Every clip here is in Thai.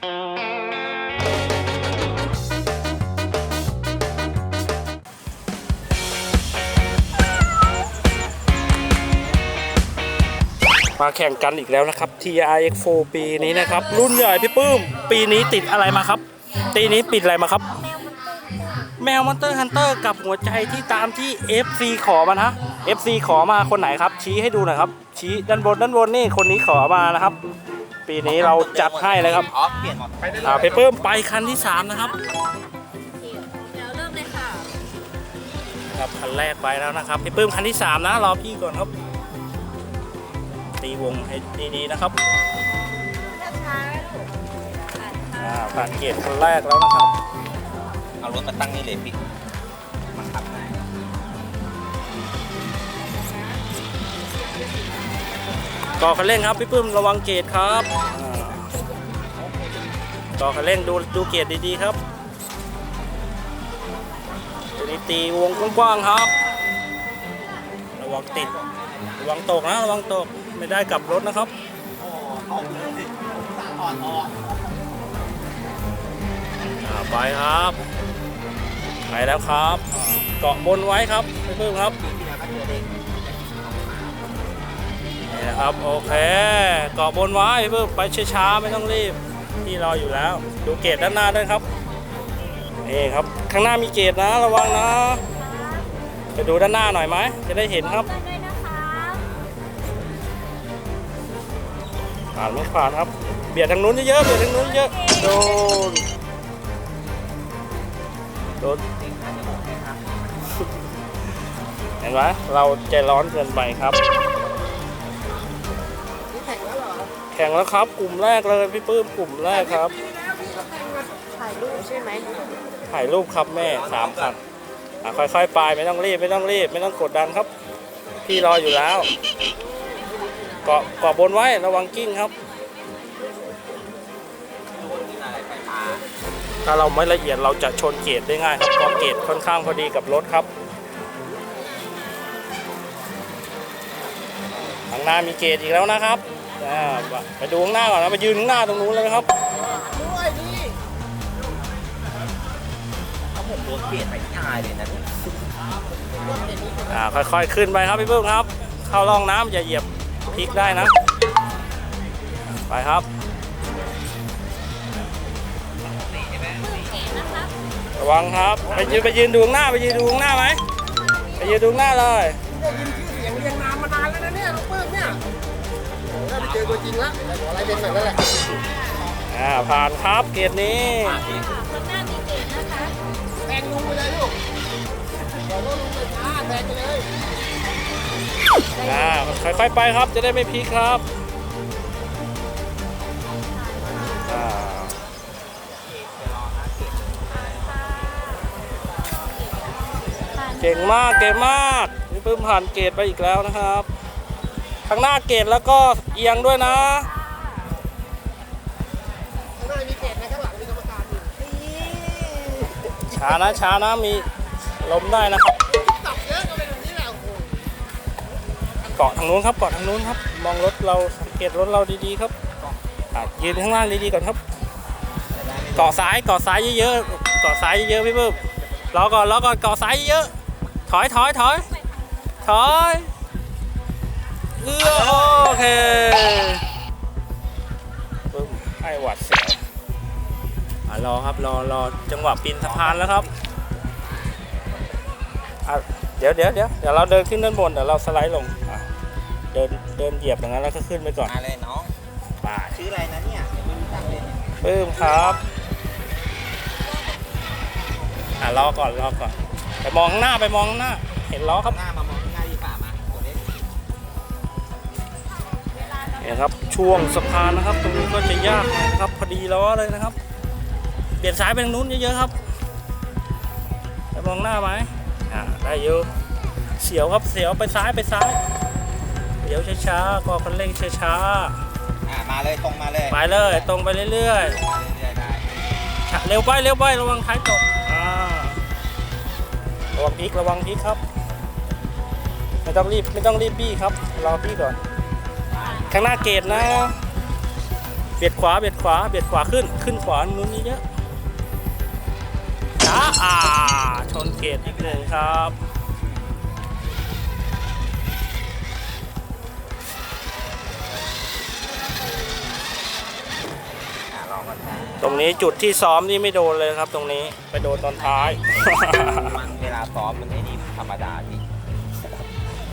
มาแข่งกันอีกแล้วนะครับ TRX4 ปีนี้นะครับ รุ่นใหญ่พี่ปื้ม ปีนี้ติดอะไรมาครับปีนี้ปิดอะไรมาครับ แมวมอนเตอร์ฮันเตอร์กับหัวใจที่ตามที่ FC ขอมานะ FC ขอมาคนไหนครับ ชี้ให้ดูหน่อยครับ ชี้ด้านบนด้านบนนี่คนนี้ขอมานะครับ ปีนี้เราจัดให้เลยครับอ๋อเปลี่ยนหมดไปได้อ่าพี่ปื้มไปคันที่ 3 นะครับเดี๋ยวเริ่มเลยค่ะ ครับคันแรกไปแล้วนะครับพี่ปื้มคันที่ 3 นะรอพี่ก่อนครับตีวงให้ดีๆนะครับช้าๆลูกผ่านค่ะอ่าผ่านเกตคนแรกแล้วนะครับเอารถมาตั้งนี่เลยพี่ ก่อคันเร่งครับพี่ปื้มระวังเกตครับอ่าก่อคันเร่งดูดูเกตดีๆครับตัวนี้ตีวงกว้างๆครับ ระวังติดระวังตกนะระวังตกไม่ได้กลับรถนะครับอ่าไปครับไปแล้วครับ เกาะบนไว้ครับพี่ปื้มครับ นะครับโอเคเกาะบนไว้เพื่อไปช้าๆไม่ต้องรีบที่รออยู่แล้ว ดูเกตด้านหน้าด้วยครับนี่ครับข้างหน้ามีเกตนะระวังนะไปดูด้านหน้าหน่อยไหมจะได้เห็นครับผ่านไม่ผ่านครับ เบียดทางนู้นเยอะๆเบียดทางนู้นเยอะโดนโดนเห็นไหมเราใจร้อนเกินไปครับ แข่งแล้วครับ กลุ่มแรกเลยพี่ปื้มกลุ่มแรกครับ ถ่ายรูปใช่ไหมถ่ายรูปครับแม่สามคันอะค่อยๆไปไม่ต้องรีบไม่ต้องรีบ ไม่ต้องกดดันครับ พี่รออยู่แล้ว เกาะเกาะบนไว้ระวังกิ้งครับ ถ้าเราไม่ละเอียดเราจะชนเกตได้ง่ายครับเพราะเกตค่อนข้างพอดีกับรถครับข้างหน้ามีเกตอีกแล้วนะครับ อ่าไปดูข้างหน้าก่อนนะไปยืนข้างหน้าตรงนู้นเลยนะครับถ้าผมโดนเปลี่ยนไปง่ายเลยนะอ่าค่อยๆขึ้นไปครับพี่เพิ่มครับ เข้าร่องน้ำอย่าเหยียบพลิกได้นะ ไปครับระวังครับ ไปยืนไปยืนดูข้างหน้าไปยืนดูข้างหน้าไหมไปยืนดูข้างหน้าเลย เจอตัวจริงแล้วไอ้หัวอะไรเป็นแบบนั้นแหละอ่าผ่านครับเกตนี้ข้างหน้ามีเกตนะคะแทงลุงไปเลยลูกบอกว่าลุงไปช้าแทงไปเลยอ่าค่อยๆไปครับจะได้ไม่พลิกครับอ่าเก่งมากเก่งมากพี่ปื้มผ่านเกตไปอีกแล้วนะครับ ข้างหน้าเกตแล้วก็เอียงด้วยนะ ข้างหน้ามีเกตนะข้างหลังมีกรรมการอยู่ช้านะช้านะมีล้มได้นะครับตับเยอะก็เป็นแบบนี้แหละโอ้โหเกาะทางนู้นครับเกาะทางนู้นครับ มองรถเราสังเกตรถเราดีๆครับอะยืนข้างล่างดีๆก่อนครับ เกาะซ้ายเกาะซ้ายเยอะๆเกาะซ้ายเยอะๆพี่เพิ่มรอก่อนรอก่อนเกาะซ้ายเยอะ ถอยถอยถอยถอย โอเคปึ้มให้หวัดเสียวอะรอครับรอรอจังหวะปีนสะพานแล้วครับอะเดี๋ยวเดี๋ยวเดี๋ยวเดี๋ยวเราเดินขึ้นด้านบนเดี๋ยวเราสไลด์ลงอะเดินเดินเหยียบอย่างนั้นแล้วก็ขึ้นไปก่อนมาเลยน้องไปชื่ออะไรนะเนี่ยไม่รู้จักเลยเนี่ยปึ้มครับอะรอก่อนรอก่อนไปมองข้างหน้าไปมองข้างหน้า เห็นล้อครับ หน้ามามอง เนี่ยครับช่วงสะพานนะครับ ตรงนี้ก็จะยากหน่อยนะครับ พอดีล้อเลยนะครับเปลี่ยนซ้ายไปทางนู้นเยอะๆครับไปมองหน้าไหมอ่าได้เยอะเสียวครับเสียวไปซ้ายไปซ้ายเดี๋ยวช้าๆก็คันเร่งช้าอ่ามาเลยตรงมาเลยๆไปเลยตรงไปเรื่อยมาเรื่อยๆได้ๆเร็วไปเร็วไประวังท้ายตกอ่าระวังพลิกระวังพลิกครับไม่ต้องรีบไม่ต้องรีบบี้ครับรอพี่ก่อน ข้างหน้าเกตนะ เบียดขวาเบียดขวาเบียดขวาขึ้น ขึ้นขวานู้นเยอะช้าอ่าชนเกตอีกหนึ่งครับอะลองกันนะตรงนี้จุดที่ซ้อมนี่ไม่โดนเลยครับตรงนี้ไปโดนตอนท้ายมันเวลาซ้อมมันไอ้นี่ธรรมดาพี่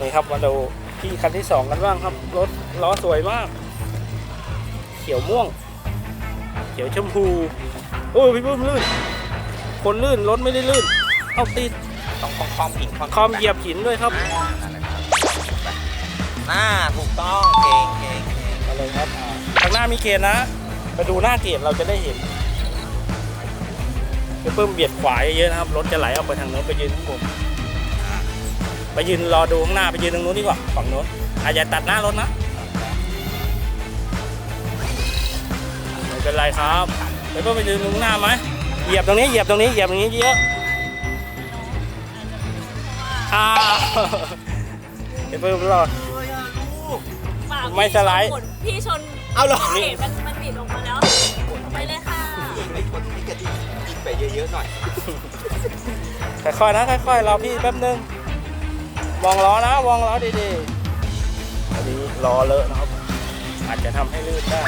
นี่ครับมาดู ที่คันที่สองกันบ้างครับ รถล้อสวยมาก เขียวม่วง เขียวชมพู โอ้ยพี่ปื้มลื่น คนลื่นรถไม่ได้ลื่น เอาติดต้องคอมคอมหินคอมคอมเหยียบหินด้วยครับอ่านั่นแหละครับไปน่าถูกต้องเก่งเก่งเก่งเอาเลยครับอ่าข้างหน้ามีเกณฑ์นะไปดูหน้าเกณฑ์เราจะได้เห็นพี่ปื้มเบียดขวาเยอะๆนะครับ รถจะไหลออกไปทางโน้นไปยืนข้างบนอ่า ไปยืนรอดูข้างหน้าไปยืนตรงนู้นดีกว่าฝั่งโน้นอาจจะอย่าตัดหน้ารถนะไม่เป็นไรครับแล้วก็ไปยืนตรงหน้าไหมเหยียบตรงนี้เหยียบตรงนี้เหยียบตรงนี้เยอะอ่าเดี๋ยวเพิ่มรอดฝากไม่สไลด์ พี่ชนเอาเหรอเกตมันมันบิดออกมาแล้วไปเลยค่ะไม่คนที่กระดิ่งยิงไปเยอะๆหน่อย ค่อยๆนะค่อยๆรอพี่แป๊บนึง มองล้อนะมองล้อดีๆอันนี้ล้อเลอะนะครับ อาจจะทำให้ลื่นได้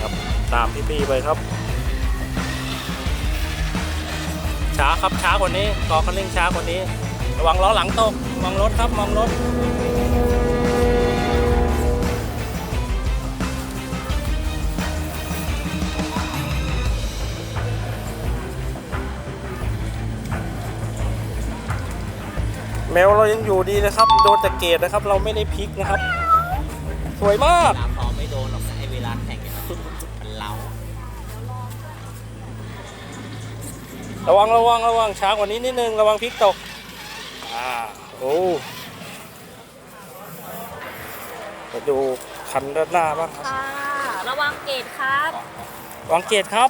ครับตามพี่ๆไปครับ ช้าครับช้ากว่านี้กอคันเร่งช้ากว่านี้ ระวังล้อหลังตกมองรถครับมองรถ แมวเรายังอยู่ดีนะครับ โดนแต่เกตนะครับ เราไม่ได้พลิกนะครับ สวยมากเวลาซ้อมไม่โดนหรอกไอ้เวลาแข่งเนี่ยมันเล้าระวังระวังระวังช้ากว่านี้นิดนึง ระวังพลิกตก อ่า โอ้ไปดูคันด้านหน้าบ้างครับ ค่ะ ระวังเกตครับระวังเกตครับ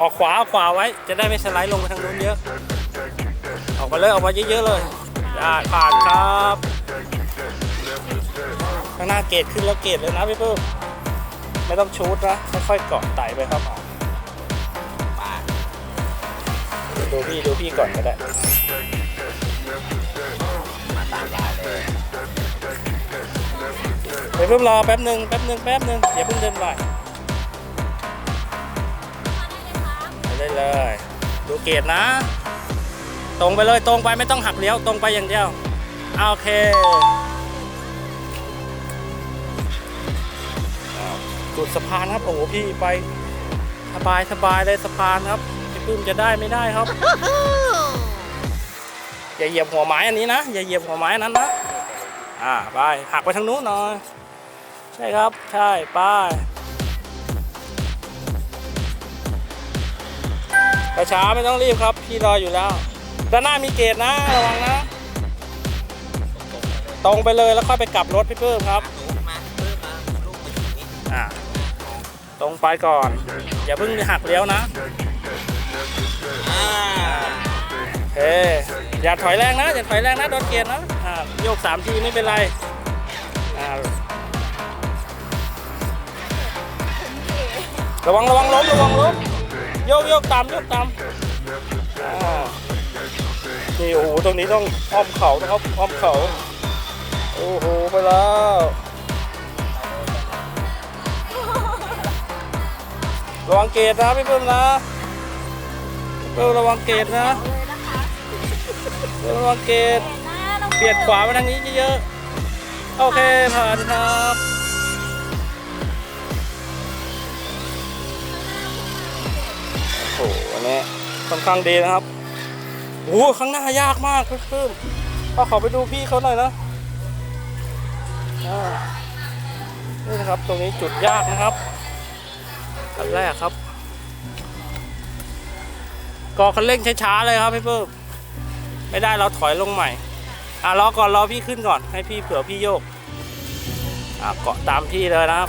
ออกขวาออกขวาไว้ จะได้ไม่สไลด์ลงไปทางนู้นเยอะ ออกมาเลยออกมาเยอะๆเลย ได้ผ่านครับข้างหน้าเกตขึ้นแล้วเกตเลยนะพี่เพิ่มไม่ต้องชูดนะค่อยๆเกาะไต่ไปครับปาดดูพี่ดูพี่ก่อนก็ได้เดี๋ยวเพิ่มรอแป๊บหนึ่งแป๊บหนึ่งแป๊บหนึ่งอย่าเพิ่งเดินไปไปได้เลย ดูเกตนะ ตรงไปเลยตรงไปไม่ต้องหักเลี้ยวตรงไปอย่างเดียวโอเคจุดสะพานครับโอ้โหพี่ไปสบายสบายเลยสะพานครับพี่ปื้มจะได้ไม่ได้ครับ อย่าเหยียบหัวไม้อันนี้นะอย่าเหยียบหัวไม้นั้นนะอ่าไปหักไปทางนู้นหน่อยใช่ครับใช่ไปกระช้าไม่ต้องรีบครับ พี่รออยู่แล้ว ด้านหน้ามีเกตนะระวังนะ ตรงไปเลยแล้วค่อยไปกลับรถพี่เพิ่มครับตรงไปก่อน อย่าเพิ่งหักเลี้ยวนะเฮ้อย่าถอยแรงนะ อย่าถอยแรงนะโดนเกตนะโยกสามทีไม่เป็นไรระวังระวังล้มระวังล้มโยกโยกตามโยกตาม นี่โอ้โหตรงนี้ต้องอ้อมเขานะครับอ้อมเขาโอ้โหไปแล้วระวังเกตนะพี่เพิ่มนะเพิ่มระวังเกตนะเพิ่มระวังเกตน้าน้องเบียดขวามาทางนี้เยอะๆโอเคผ่านครับโอ้โหวันนี้ค่อนข้างดีนะครับ โอ้โหข้างหน้ายากมากเพิ่มก็ขอไปดูพี่เขาหน่อยนะอ่านี่นะครับตรงนี้จุดยากนะครับอันแรกครับกอคันเร่งช้าๆเลยครับพี่เพิ่มไม่ได้เราถอยลงใหม่อะรอก่อนรอพี่ขึ้นก่อน ให้พี่เผื่อพี่โยกอะเกาะตามพี่เลยนะครับ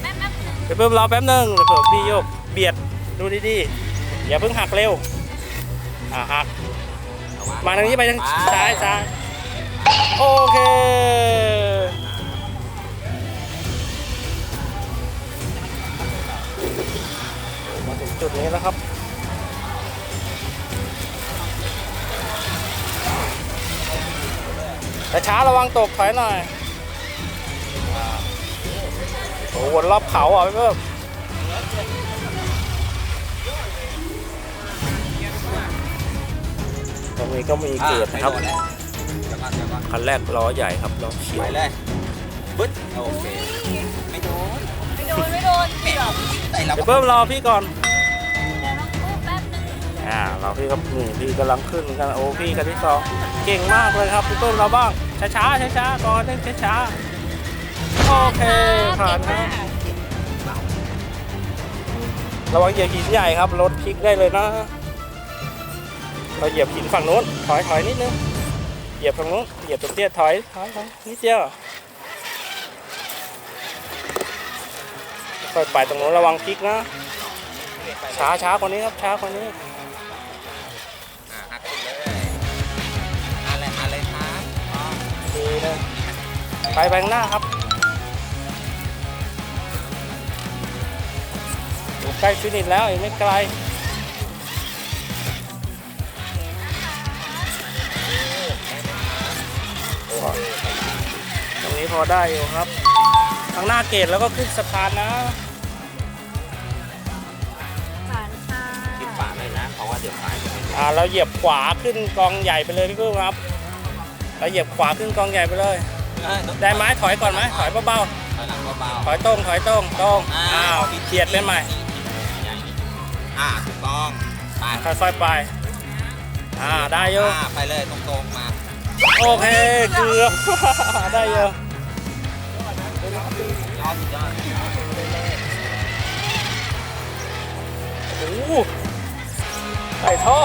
แม่แม่เดี๋ยวเพิ่มรอแป๊บนึงเดี๋ยวเผื่อพี่โยกเบียดดูดีๆ อย่าเพิ่งหักเร็ว อ่าหัก มาทางนี้ไปทางซ้ายซ้ายโอเค มาถึงจุดนี้แล้วครับแต่ช้าระวังตกถอยหน่อยโอ้วนรอบเขาอะพี่เพิ่ม นี้ก็มีเกิดนะครับอ่าไม่โดนแล้วเดี๋ยวก่อนเดี๋ยวก่อนคันแรกล้อใหญ่ครับล้อเขียไปวเลยปึ๊ดโอเคไม่โดนไม่โดนไม่โดนเดี๋ยวไอเราเดี๋ยวเพิ่มรอพี่ก่อนน้องปุ๊บแป๊บนึงอ่าเราพี่ครับนี่พี่กำลังขึ้นกันโอ้พี่คันที่สองเก่งมากเลยครับพี่เพิ่มเราบ้างช้าช้าช้าช้าๆก่อนเล่นช้าช้าๆโอเคผ่านครับระวังเหยียบหินใหญ่ครับรถพลิกได้เลยนะ เราเหยียบหินฝั่งโน้นถอยถอยนิดนึงเหยียบฝั่งนู้นเหยียบตรงเตี้ยถอยถอยถอยนิดเดียวค่อยไปตรงโน้นระวังพลิกนะช้าช้ากว่านี้ครับช้ากว่านี้อ่าหักขึ้นเลยอะไรมาเลยครับดีเลยไปแบงหน้าครับอยู่ใกล้ฟินิชแล้วอีกไม่ไกล ตรงนี้พอได้อยู่ครับข้างหน้าเกตแล้วก็ขึ้นสะพานนะผ่านค่ะคิดฝาเลยนะ เพราะว่าเดี๋ยวสายจะไม่อ่าเราเหยียบขวาขึ้นกองใหญ่ไปเลยพี่กุ้งครับ เราเหยียบขวาขึ้นกองใหญ่ไปเลย เออต้องได้ไหมถอยก่อนไหมถอยเบาถอยหลังเบาๆถอยตรงถอยตรงตรงๆอ้าวเฉียดไปใหม่อ่าถูกต้อง ไปค่อยๆไป อ่าได้เยอะอ่าไปเลยตรงๆมา โอเคเกือบได้เยอะยอดสุดยอดโอ้โหไต่ท่อ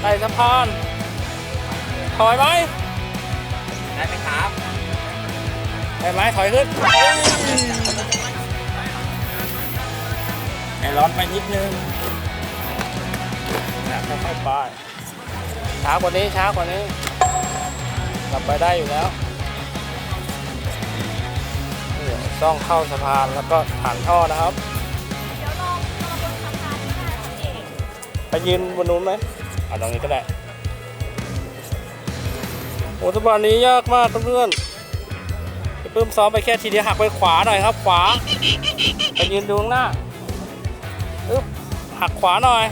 ไต่สะพานถอยไหมได้ไหมครับได้ไหมถอยขึ้นไอ้ร้อนไปนิดนึงนะค่อยๆไปช้ากว่านี้ช้ากว่านี้ กลับไปได้อยู่แล้วต้องเข้าสะพานแล้วก็ผ่านท่อนะครับ เดี๋ยวลองลอบนสะพานที่หน้าพี่เอกไปยืนบนนู้นไหมอ่าตรงนี้ก็ได้โอ้สะพานนี้ยากมากเพื่อนๆพี่มซ้อมไปแค่ทีเดียวหักไปขวาหน่อยครับ ขวาไปยืนดูข้างหน้าอึ๊บหักขวาหน่อย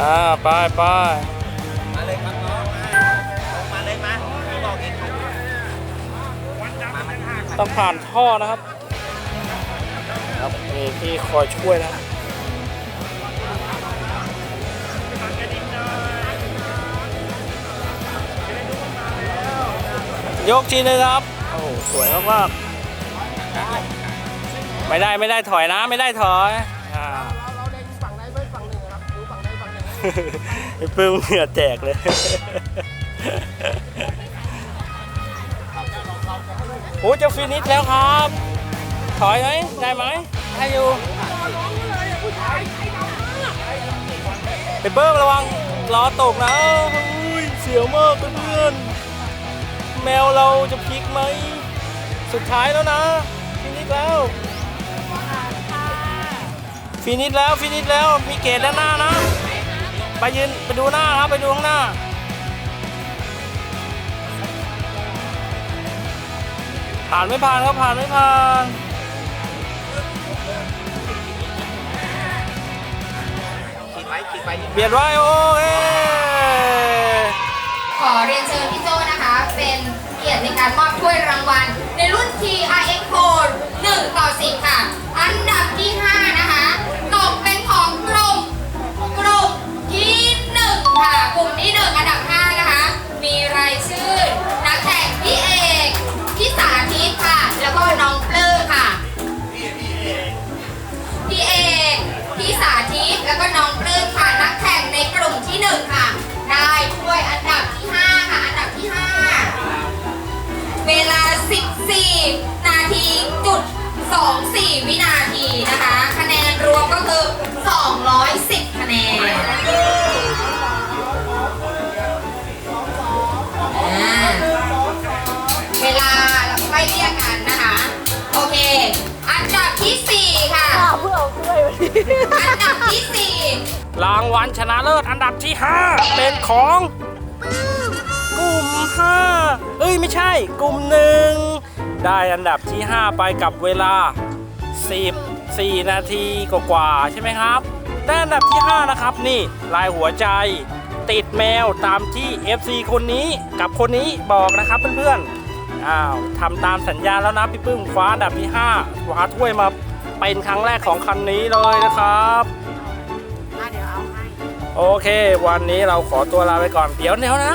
อ่าไปไปมาเลยครับน้องมาลงมาเลยมาพี่บอกอีกมามาต้องผ่านท่อนะครับ ครับมีที่คอยช่วยนะครับยกทีนึงครับ โอ้โหสวยมากๆไม่ได้ไม่ได้ถอยนะ ไม่ได้ถอย ไอ้ปื้มเหงื่อแตกเลยโอ้จะฟินิชแล้วครับ ถอยไหมได้ไหมได้อยู่ไอ้เบิ้มระวังล้อตกนะเฮ้ยเสียวมากเพื่อนๆแมวเราจะพลิกไหม สุดท้ายแล้วนะ ฟินิชแล้วฟินิชแล้วฟินิชแล้วมีเกตด้านหน้านะ ไปยืนไปดูหน้าครับไปดูข้างหน้า ผ่านไม่ผ่านครับผ่านไม่ผ่านขีดไว้ขีดไว้เบียดไว้โอเคขอเรียนเชิญพี่โจนะคะ เป็นเกียรติในการมอบถ้วยรางวัล ในรุ่น TRX 4 1ต่อ10 ค่ะ อันดับที่ 5างวัลชนะเลิศอันดับที่ 5 เป็นของ กลุ่ม 5 เอ้ยไม่ใช่ กลุ่มหนึ่งได้อันดับที่ 5 ไปกับเวลา14นาทีกว่าๆใช่ไหมครับได้อันดับที่ 5 นะครับนี่ลายหัวใจติดแมวตามที่ FC คนนี้กับคนนี้บอกนะครับเพื่อนๆอ้าวทำตามสัญญาแล้วนะพี่ปึ้มคว้าอันดับที่5คว้าถ้วยมาเป็นครั้งแรกของคันนี้เลยนะครับ โอเค วันนี้เราขอตัวลาไปก่อน เดี๋ยวเดี๋ยวนะ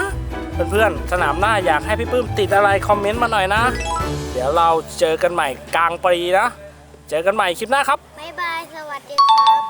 เพื่อนๆ สนามหน้าอยากให้พี่ปื้มติดอะไรคอมเมนต์มาหน่อยนะ เดี๋ยวเราเจอกันใหม่กลางปีนะ เจอกันใหม่คลิปหน้าครับ บ๊ายบาย สวัสดีครับ